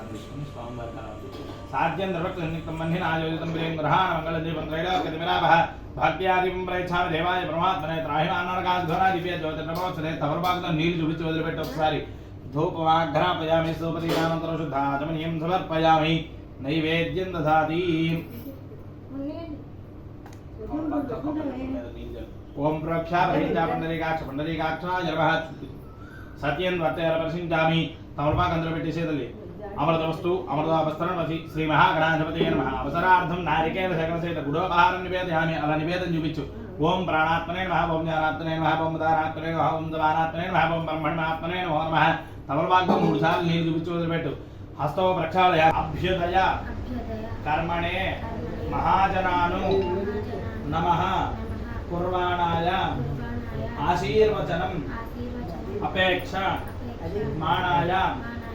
తీసుకుని స్వామివారి కలవచ్చు సాధ్యం ద్రవక్త నిమిత్తం మన్హిన ఆయోజితం ప్రియం గ్రహాణ మంగళ దీపం త్రైలోక్యతిమిరాభ భాగ్యాదిం ప్రయచ్ఛామి దేవాయ పరమాత్మనే త్రాహిమాన్నరకాధ్వరా దివ్య జ్యోతి నమోత్సరే తమలపాకుతో నీళ్లు చూపించి వదిలిపెట్టి ఒకసారి ధూపమాఘ్రాపయామి సూపదీనానంతరం శుద్ధాచమనీయం సమర్పయామి నైవేద్యం దదాతి ఓం ప్రోక్ష ప్రహించా పండరీకాక్ష పండరీకాక్ష జలభ సత్యం వర్తయాల పరిశీలించామి తమలపాకు అందులో పెట్టేసేది అమృత వస్తు అమృతాపస్తరం వసి శ్రీ మహాగణాధిపతి నమ. అవసరార్థం నారికేల శకల సహిత గుడోపహారం నివేదయామి అలా నివేదన చూపించు. ఓం ప్రాణాత్మనే నమ. ఓం జ్ఞానాత్మనే నమ. ఓం దానాత్మనే నమ. ఓం దవానాత్మనే నమ. ఓం బ్రహ్మణాత్మనే నమో నమ. తమలపాకు మూడు సార్లు నీళ్ళు చూపించి వదిలిపెట్టు. హస్తవ ప్రక్షాళయ. అభ్యుదయ. కర్మణే. మహాజనాను. నమ. కుర్వాణాయ. ఆశీర్వచనం. అపేక్ష. మాణాయ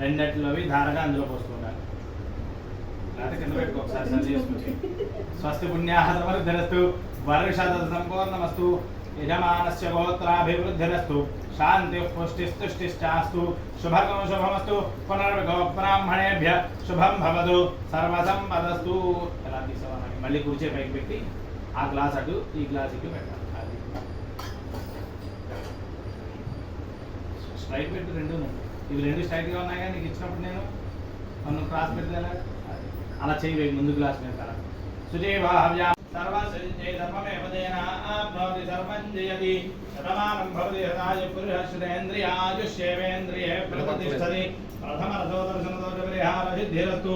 రెండట్లోవి ధారగా అందులో పోసుకుంటారు లేకపోతే కింద పెట్టుకో ఒకసారి సరి చేసుకుంటే. స్వస్తి పుణ్యాహ సమృద్ధిరస్తు వర్షద సంపూర్ణమస్తు యజమానస్య గోత్రాభివృద్ధిరస్తు శాంతి పుష్టిస్తుష్టిశ్చాస్తు శుభకం శుభమస్తు పునర్విగో బ్రాహ్మణేభ్య శుభం భవదు సర్వసంపదస్తు ఎలా తీసుకోవాలి మళ్ళీ కూర్చే పైకి పెట్టి ఆ గ్లాస్ అటు ఈ గ్లాస్ ఇటు పెట్టాలి. అది. స్ట్రైట్ పెట్టి రెండు ఉంటాయి ఇవి రెండు స్ట్రైట్గా ఉన్నాయి కానీ నీకు ఇచ్చినప్పుడు నేను నన్ను క్రాస్ పెడితే అలా చేయి ముందు క్లాస్ మీద కదా సుజీవాహవ్యా సర్వసంజయ సర్వం శతమానం భవతి హతాయ పురుషశ్రేంద్రియాయుష్యేవేంద్రియే ప్రతిష్టతి. ప్రథమ రథోదర్శనదోష పరిహార సిద్ధిరస్తు.